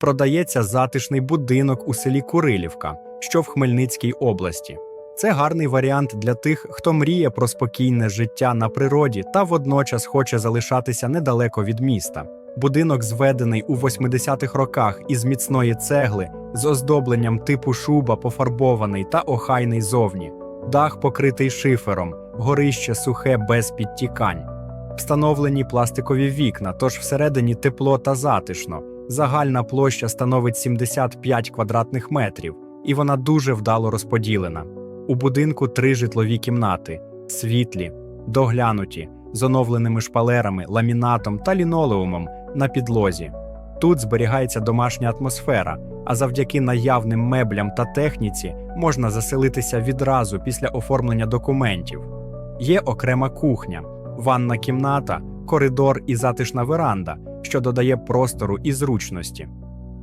продається затишний будинок у селі Курилівка, що в Хмельницькій області. Це гарний варіант для тих, хто мріє про спокійне життя на природі та водночас хоче залишатися недалеко від міста. Будинок зведений у 80-х роках із міцної цегли, з оздобленням типу шуба, пофарбований та охайний зовні, дах покритий шифером, горище сухе без підтікань. Встановлені пластикові вікна, тож всередині тепло та затишно. Загальна площа становить 75 квадратних метрів, і вона дуже вдало розподілена. У будинку три житлові кімнати: світлі, доглянуті, з оновленими шпалерами, ламінатом та лінолеумом на підлозі. Тут зберігається домашня атмосфера, а завдяки наявним меблям та техніці можна заселитися відразу після оформлення документів. Є окрема кухня, ванна кімната, коридор і затишна веранда, що додає простору і зручності.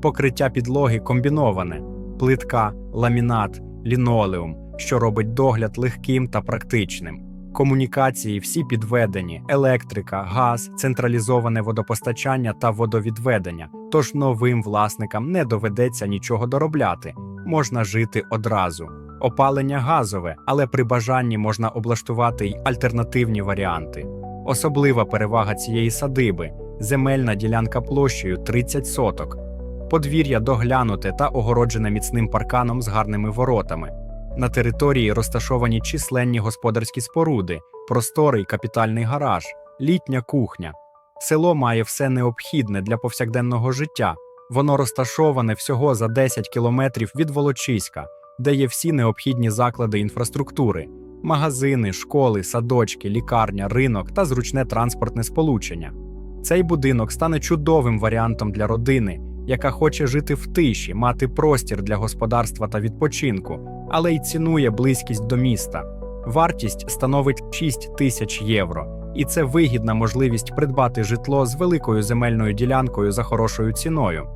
Покриття підлоги комбіноване: плитка, ламінат, лінолеум, що робить догляд легким та практичним. Комунікації всі підведені: електрика, газ, централізоване водопостачання та водовідведення. Тож новим власникам не доведеться нічого доробляти, можна жити одразу. Опалення газове, але при бажанні можна облаштувати й альтернативні варіанти. Особлива перевага цієї садиби земельна ділянка площею 30 соток, подвір'я доглянуте та огороджене міцним парканом з гарними воротами. На території розташовані численні господарські споруди, просторий капітальний гараж, літня кухня. Село має все необхідне для повсякденного життя. Воно розташоване всього за 10 кілометрів від Волочиська, де є всі необхідні заклади інфраструктури: магазини, школи, садочки, лікарня, ринок та зручне транспортне сполучення. Цей будинок стане чудовим варіантом для родини, яка хоче жити в тиші, мати простір для господарства та відпочинку, але й цінує близькість до міста. Вартість становить 6 тисяч євро, і це вигідна можливість придбати житло з великою земельною ділянкою за хорошою ціною.